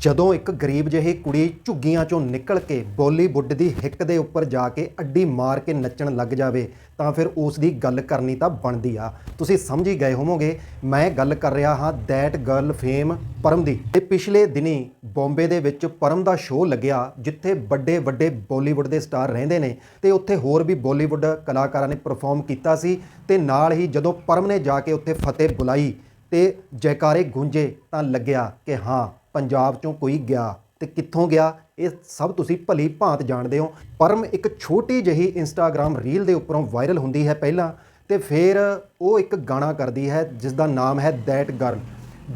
ਜਦੋਂ ਇੱਕ ਗਰੀਬ ਜਿਹੀ ਕੁੜੀ ਝੁੱਗੀਆਂ ਚੋਂ ਨਿਕਲ ਕੇ ਬਾਲੀਵੁੱਡ ਦੀ ਹਿੱਕ ਦੇ ਉੱਪਰ ਜਾ ਕੇ ਅੱਡੀ ਮਾਰ ਕੇ ਨੱਚਣ ਲੱਗ ਜਾਵੇ, ਤਾਂ ਫਿਰ ਉਸ ਦੀ ਗੱਲ ਕਰਨੀ ਤਾਂ ਬਣਦੀ ਆ। ਤੁਸੀਂ ਸਮਝ ਹੀ ਗਏ ਹੋਵੋਗੇ, ਮੈਂ ਗੱਲ ਕਰ ਰਿਹਾ ਹਾਂ ਦੈਟ ਗਰਲ ਫੇਮ ਪਰਮ ਦੀ। ਤੇ ਪਿਛਲੇ ਦਿਨੀ ਬੰਬੇ ਦੇ ਵਿੱਚ ਪਰਮ ਦਾ ਸ਼ੋਅ ਲੱਗਿਆ, ਜਿੱਥੇ ਵੱਡੇ ਵੱਡੇ ਬਾਲੀਵੁੱਡ ਦੇ ਸਟਾਰ ਰਹਿੰਦੇ ਨੇ, ਤੇ ਉੱਥੇ ਹੋਰ ਵੀ ਬਾਲੀਵੁੱਡ ਕਲਾਕਾਰਾਂ ਨੇ ਪਰਫਾਰਮ ਕੀਤਾ ਸੀ, ਤੇ ਨਾਲ ਹੀ ਜਦੋਂ ਪਰਮ ਨੇ ਜਾ ਕੇ ਉੱਥੇ ਫਤਿਹ ਬੁਲਾਈ ਤੇ ਜੈਕਾਰੇ ਗੂੰਜੇ ਤਾਂ ਲੱਗਿਆ ਕਿ ਹਾਂ ਪੰਜਾਬ ਚੋਂ ਕੋਈ ਗਿਆ ਤੇ ਕਿੱਥੋਂ ਗਿਆ, ਇਹ ਸਭ ਤੁਸੀਂ ਭਲੀ ਭਾਂਤ ਜਾਣਦੇ ਹੋ। ਪਰਮ ਇੱਕ ਛੋਟੀ ਜਿਹੀ ਇੰਸਟਾਗ੍ਰam ਰੀਲ ਦੇ ਉੱਪਰੋਂ ਵਾਇਰਲ ਹੁੰਦੀ ਹੈ ਪਹਿਲਾਂ ਤੇ ਫਿਰ ਉਹ ਇੱਕ ਗਾਣਾ ਕਰਦੀ ਹੈ ਜਿਸ ਦਾ ਨਾਮ ਹੈ ਦੈਟ ਗਰਲ।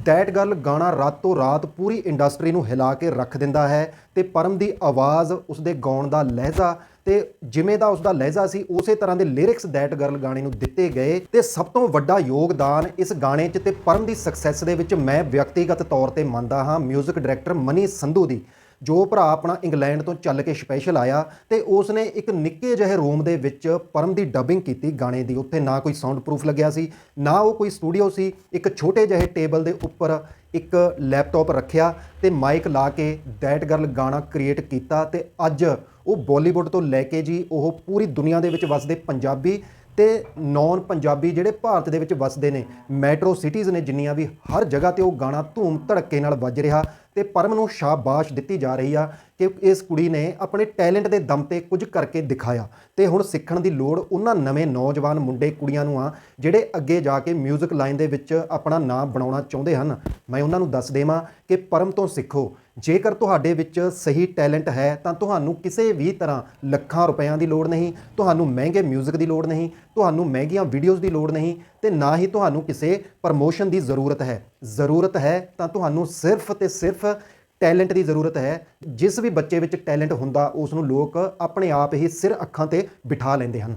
ਦੈਟ ਗਰਲ ਗਾਣਾ ਰਾਤੋਂ ਰਾਤ ਪੂਰੀ ਇੰਡਸਟਰੀ ਨੂੰ ਹਿਲਾ ਕੇ ਰੱਖ ਦਿੰਦਾ ਹੈ ਤੇ ਪਰਮ ਦੀ ਆਵਾਜ਼ ਉਸਦੇ ਗਾਉਣ ਦਾ ਲਹਿਜ਼ਾ ਤੇ ਜਿਵੇਂ ਦਾ ਉਸਦਾ ਲਹਿਜ਼ਾ ਸੀ, ਉਸੇ ਤਰ੍ਹਾਂ ਦੇ ਲਿਰਿਕਸ ਦੈਟ ਗਰਲ ਗਾਣੇ ਨੂੰ ਦਿੱਤੇ ਗਏ ਤੇ ਸਭ ਤੋਂ ਵੱਡਾ ਯੋਗਦਾਨ ਇਸ ਗਾਣੇ 'ਚ ਤੇ ਪਰਮ ਦੀ ਸਕਸੈਸ ਦੇ ਵਿੱਚ ਮੈਂ ਵਿਅਕਤੀਗਤ ਤੌਰ ਤੇ ਮੰਨਦਾ ਹਾਂ 뮤직 ਡਾਇਰੈਕਟਰ ਮਨੀ ਸੰਧੂ ਦੀ, ਜੋ ਭਰਾ ਆਪਣਾ ਇੰਗਲੈਂਡ ਤੋਂ ਚੱਲ ਕੇ ਸਪੈਸ਼ਲ ਆਇਆ ਤੇ ਉਸ ਨੇ ਇੱਕ ਨਿੱਕੇ ਜਿਹੇ ਰੂਮ ਦੇ ਵਿੱਚ ਪਰਮ ਦੀ ਡਬਿੰਗ ਕੀਤੀ ਗਾਣੇ ਦੀ। ਉੱਥੇ ਨਾ ਕੋਈ ਸਾਊਂਡ ਪ੍ਰੂਫ ਲੱਗਿਆ ਸੀ, ਨਾ ਉਹ ਕੋਈ ਸਟੂਡੀਓ ਸੀ, ਇੱਕ ਛੋਟੇ ਜਿਹੇ ਟੇਬਲ ਦੇ ਉੱਪਰ ਇੱਕ ਲੈਪਟਾਪ ਰੱਖਿਆ ਤੇ ਮਾਈਕ ਲਾ ਕੇ ਦੈਟ ਗਰਲ ਗਾਣਾ ਕ੍ਰੀਏਟ ਕੀਤਾ ਤੇ ਅੱਜ ਉਹ ਬਾਲੀਵੁੱਡ ਤੋਂ ਲੈ ਕੇ ਜੀ ਉਹ ਪੂਰੀ ਦੁਨੀਆ ਦੇ ਵਿੱਚ ਵਸਦੇ ਪੰਜਾਬੀ ਤੇ ਨੌਨ ਪੰਜਾਬੀ ਜਿਹੜੇ ਭਾਰਤ ਦੇ ਵਿੱਚ ਵਸਦੇ ਨੇ, ਮੈਟਰੋ ਸਿਟੀਜ਼ ਨੇ ਜਿੰਨੀਆਂ ਵੀ, ਹਰ ਜਗ੍ਹਾ ਤੇ ਉਹ ਗਾਣਾ ਧੂਮ ਧੜਕੇ ਨਾਲ ਵੱਜ ਰਿਹਾ। ਤੇ ਪਰਮ ਨੂੰ ਸ਼ਾਬਾਸ਼ ਦਿੱਤੀ ਜਾ ਰਹੀ ਆ ਕਿ ਇਸ ਕੁੜੀ ਨੇ ਆਪਣੇ ਟੈਲੈਂਟ ਦੇ ਦਮ ਤੇ ਕੁਝ ਕਰਕੇ ਦਿਖਾਇਆ ਤੇ ਹੁਣ ਸਿੱਖਣ ਦੀ ਲੋੜ ਉਹਨਾਂ ਨਵੇਂ ਨੌਜਵਾਨ ਮੁੰਡੇ ਕੁੜੀਆਂ ਨੂੰ ਆ ਜਿਹੜੇ ਅੱਗੇ ਜਾ ਕੇ 뮤직 ਲਾਈਨ ਦੇ ਵਿੱਚ ਆਪਣਾ ਨਾਮ ਬਣਾਉਣਾ ਚਾਹੁੰਦੇ ਹਨ ਮੈਂ ਉਹਨਾਂ ਨੂੰ ਦੱਸ ਦੇਵਾਂ ਕਿ ਪਰਮ ਤੋਂ ਸਿੱਖੋ ਜੇਕਰ ਤੁਹਾਡੇ ਵਿੱਚ ਸਹੀ ਟੈਲੈਂਟ ਹੈ ਤਾਂ ਤੁਹਾਨੂੰ ਕਿਸੇ ਵੀ ਤਰ੍ਹਾਂ ਲੱਖਾਂ ਰੁਪਇਆਂ ਦੀ ਲੋੜ ਨਹੀਂ ਤੁਹਾਨੂੰ ਮਹਿੰਗੇ 뮤직 ਦੀ ਲੋੜ ਨਹੀਂ ਤੁਹਾਨੂੰ ਮਹਿੰਗੀਆਂ ਵੀਡੀਓਜ਼ ਦੀ ਲੋੜ ਨਹੀਂ ਤੇ ਨਾ ਹੀ ਤੁਹਾਨੂੰ ਕਿਸੇ ਪ੍ਰਮੋਸ਼ਨ ਦੀ ਜ਼ਰੂਰਤ ਹੈ। ਜ਼ਰੂਰਤ ਹੈ ਤਾਂ ਤੁਹਾਨੂੰ ਸਿਰਫ ਤੇ ਸਿਰਫ ਟੈਲੈਂਟ ਦੀ ਜ਼ਰੂਰਤ ਹੈ। ਜਿਸ ਵੀ ਬੱਚੇ ਵਿੱਚ ਟੈਲੈਂਟ ਹੁੰਦਾ, ਉਸ ਨੂੰ ਲੋਕ ਆਪਣੇ ਆਪ ਹੀ ਸਿਰ ਅੱਖਾਂ ਤੇ ਬਿਠਾ ਲੈਂਦੇ ਹਨ।